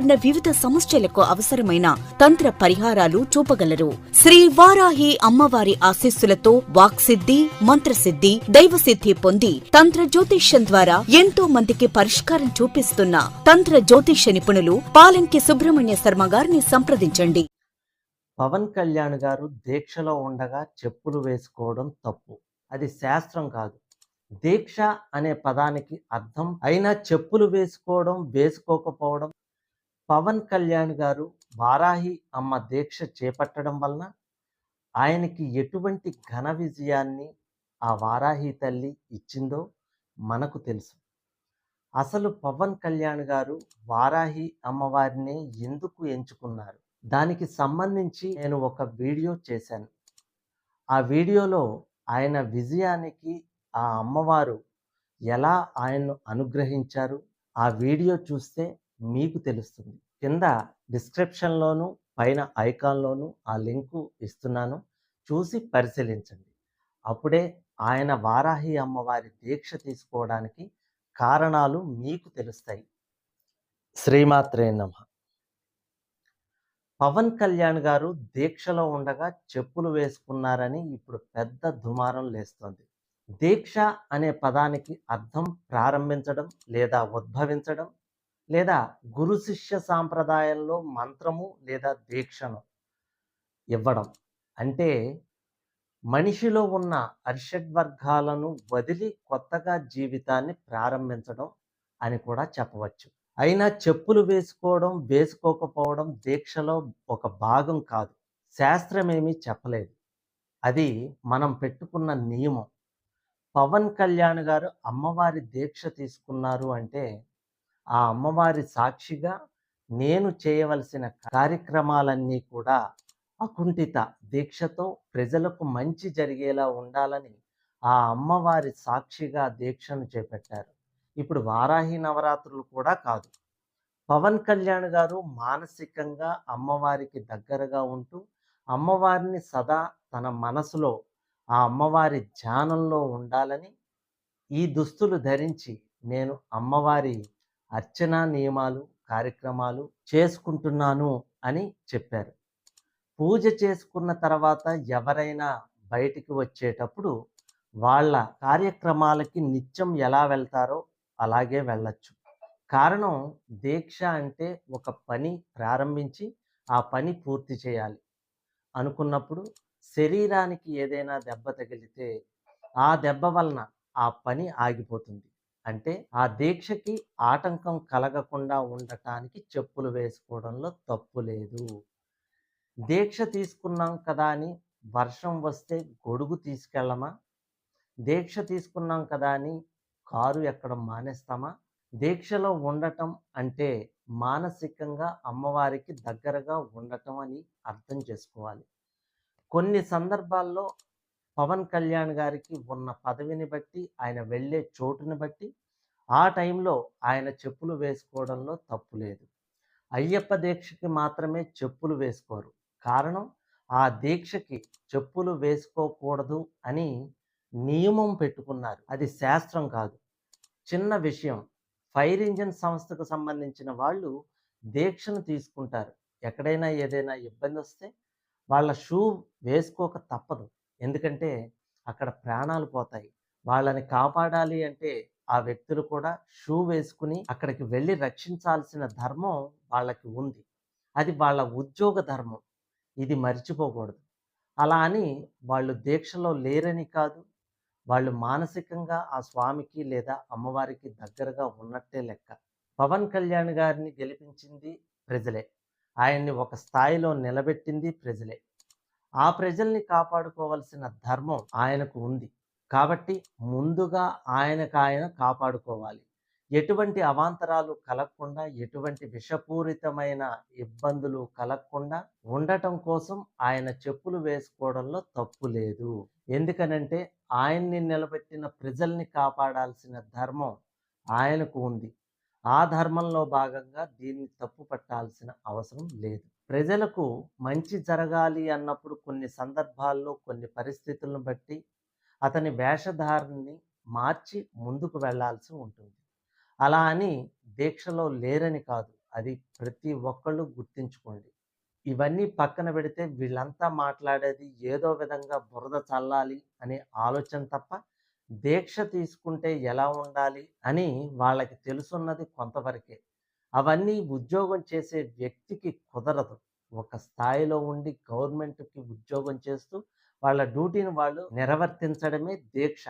వివిధ సమస్యలకు అవసరమైన తంత్ర పరిహారాలు చూపగలరు. శ్రీ వారాహి అమ్మవారి ఆశీస్సులతో వాక్సిద్ధి మంత్రసిద్ధి దైవసిద్ధి పొంది తంత్ర జ్యోతిష్యం ద్వారా ఎంతో మందికి పరిష్కారం చూపిస్తున్న తంత్ర జ్యోతిష్య నిపుణులు పాలంకి సుబ్రహ్మణ్య శర్మ గారిని సంప్రదించండి. పవన్ కళ్యాణ్ గారు దీక్షలో ఉండగా చెప్పులు వేసుకోవడం తప్పు. అది శాస్త్రం కాదు. దీక్ష అనే పదానికి అర్థం అయినా చెప్పులు వేసుకోవడం వేసుకోకపోవడం పవన్ కళ్యాణ్ గారు వారాహి అమ్మ దీక్ష చేపట్టడం వలన ఆయనకి ఎటువంటి ఘన విజయాన్ని ఆ వారాహి తల్లి ఇచ్చిందో మనకు తెలుసు. అసలు పవన్ కళ్యాణ్ గారు వారాహి అమ్మవారిని ఎందుకు ఎంచుకున్నారు? దానికి సంబంధించి నేను ఒక వీడియో చేశాను. ఆ వీడియోలో ఆయన విజయానికి ఆ అమ్మవారు ఎలా ఆయన్ను అనుగ్రహించారు? ఆ వీడియో చూస్తే మీకు తెలుస్తుంది. కింద డిస్క్రిప్షన్లోను పైన ఐకాన్లోను ఆ లింకు ఇస్తున్నాను. చూసి పరిశీలించండి. అప్పుడే ఆయన వారాహి అమ్మవారి దీక్ష తీసుకోవడానికి కారణాలు మీకు తెలుస్తాయి. శ్రీమాత్రే నమ. పవన్ కళ్యాణ్ గారు దీక్షలో ఉండగా చెప్పులు వేసుకున్నారని ఇప్పుడు పెద్ద దుమారం లేస్తోంది. దీక్ష అనే పదానికి అర్థం ప్రారంభించడం లేదా ఉద్భవించడం లేదా గురు శిష్య సాంప్రదాయంలో మంత్రము లేదా దీక్షను ఇవ్వడం. అంటే మనిషిలో ఉన్న అర్షడ్ వర్గాలను వదిలి కొత్తగా జీవితాన్ని ప్రారంభించడం అని కూడా చెప్పవచ్చు. అయినా చెప్పులు వేసుకోవడం వేసుకోకపోవడం దీక్షలో ఒక భాగం కాదు. శాస్త్రమేమీ చెప్పలేదు. అది మనం పెట్టుకున్న నియమం. పవన్ కళ్యాణ్ గారు అమ్మవారి దీక్ష తీసుకున్నారు అంటే ఆ అమ్మవారి సాక్షిగా నేను చేయవలసిన కార్యక్రమాలన్నీ కూడా అకుంఠిత దీక్షతో ప్రజలకు మంచి జరిగేలా ఉండాలని ఆ అమ్మవారి సాక్షిగా దీక్షను చేపట్టారు. ఇప్పుడు వారాహి నవరాత్రులు కూడా కాదు. పవన్ కళ్యాణ్ గారు మానసికంగా అమ్మవారికి దగ్గరగా ఉంటూ అమ్మవారిని సదా తన మనసులో ఆ అమ్మవారి ధ్యానంలో ఉండాలని ఈ దుస్తులు ధరించి నేను అమ్మవారి అర్చనా నియమాలు కార్యక్రమాలు చేసుకుంటున్నాను అని చెప్పారు. పూజ చేసుకున్న తర్వాత ఎవరైనా బయటికి వచ్చేటప్పుడు వాళ్ళ కార్యక్రమాలకి నిత్యం ఎలా వెళ్తారో అలాగే వెళ్ళచ్చు. కారణం దీక్ష అంటే ఒక పని ప్రారంభించి ఆ పని పూర్తి చేయాలి. అనుకున్నప్పుడు శరీరానికి ఏదైనా దెబ్బ తగిలితే ఆ దెబ్బ వలన ఆ పని ఆగిపోతుంది. అంటే ఆ దీక్షకి ఆటంకం కలగకుండా ఉండటానికి చెప్పులు వేసుకోవడంలో తప్పు లేదు. దీక్ష తీసుకున్నాం కదా అని వర్షం వస్తే గొడుగు తీసుకెళ్ళమా దీక్ష తీసుకున్నాం కదా అని కారు ఎక్కడం మానేస్తామా? దీక్షలో ఉండటం అంటే మానసికంగా అమ్మవారికి దగ్గరగా ఉండటం అని అర్థం చేసుకోవాలి. కొన్ని సందర్భాల్లో పవన్ కళ్యాణ్ గారికి ఉన్న పదవిని బట్టి ఆయన వెళ్ళే చోటుని బట్టి ఆ టైంలో ఆయన చెప్పులు వేసుకోవడంలో తప్పు లేదు. అయ్యప్ప దీక్షకి మాత్రమే చెప్పులు వేసుకోరు. కారణం ఆ దీక్షకి చెప్పులు వేసుకోకూడదు అని నియమం పెట్టుకున్నారు. అది శాస్త్రం కాదు. చిన్న విషయం ఫైర్ ఇంజిన్ సంస్థకు సంబంధించిన వాళ్ళు దీక్షను తీసుకుంటారు. ఎక్కడైనా ఏదైనా ఇబ్బంది వస్తే వాళ్ళ షూ వేసుకోక తప్పదు. ఎందుకంటే అక్కడ ప్రాణాలు పోతాయి. వాళ్ళని కాపాడాలి అంటే ఆ వ్యక్తులు కూడా షూ వేసుకుని అక్కడికి వెళ్ళి రక్షించాల్సిన ధర్మం వాళ్ళకి ఉంది. అది వాళ్ళ ఉద్యోగ ధర్మం. ఇది మర్చిపోకూడదు. అలా అని వాళ్ళు దీక్షలో లేరని కాదు వాళ్ళు మానసికంగా ఆ స్వామికి లేదా అమ్మవారికి దగ్గరగా ఉన్నట్టే లెక్క. పవన్ కళ్యాణ్ గారిని గెలిపించింది ప్రజలే. ఆయన్ని ఒక స్థాయిలో నిలబెట్టింది ప్రజలే. ఆ ప్రజల్ని కాపాడుకోవాల్సిన ధర్మం ఆయనకు ఉంది కాబట్టి ముందుగా ఆయనకు ఆయన కాపాడుకోవాలి ఎటువంటి అవాంతరాలు కలగకుండా, ఎటువంటి విషపూరితమైన ఇబ్బందులు కలగకుండా ఉండటం కోసం ఆయన చెప్పులు వేసుకోవడంలో తప్పు లేదు. ఎందుకనంటే ఆయన్ని నిలబెట్టిన ప్రజల్ని కాపాడాల్సిన ధర్మం ఆయనకు ఉంది. ఆ ధర్మంలో భాగంగా దీన్ని తప్పు పట్టాల్సిన అవసరం లేదు. ప్రజలకు మంచి జరగాలి అన్నప్పుడు కొన్ని సందర్భాల్లో, కొన్ని పరిస్థితులను బట్టి అతని వేషధారణని మార్చి ముందుకు వెళ్ళాల్సి ఉంటుంది. అలా అని దీక్షలో లేరని కాదు. అది ప్రతి ఒక్కళ్ళు గుర్తుంచుకోండి. ఇవన్నీ పక్కన పెడితే వీళ్ళంతా మాట్లాడేది ఏదో విధంగా బురద చల్లాలి అనే ఆలోచన తప్ప, దీక్ష తీసుకుంటే ఎలా ఉండాలి అని వాళ్ళకి తెలుసున్నది కొంతవరకే. అవన్నీ ఉద్యోగం చేసే వ్యక్తికి కుదరదు. ఒక స్థాయిలో ఉండి గవర్నమెంట్‌కి ఉద్యోగం చేస్తూ వాళ్ళ డ్యూటీని వాళ్ళు నిర్వర్తించడమే దీక్ష.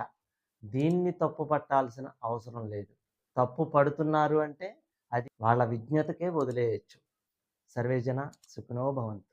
దీన్ని తప్పు పట్టాల్సిన అవసరం లేదు. తప్పు పడుతున్నారు అంటే అది వాళ్ళ విజ్ఞతకే వదిలేయొచ్చు. సర్వేజన సుఖినో భవంతు.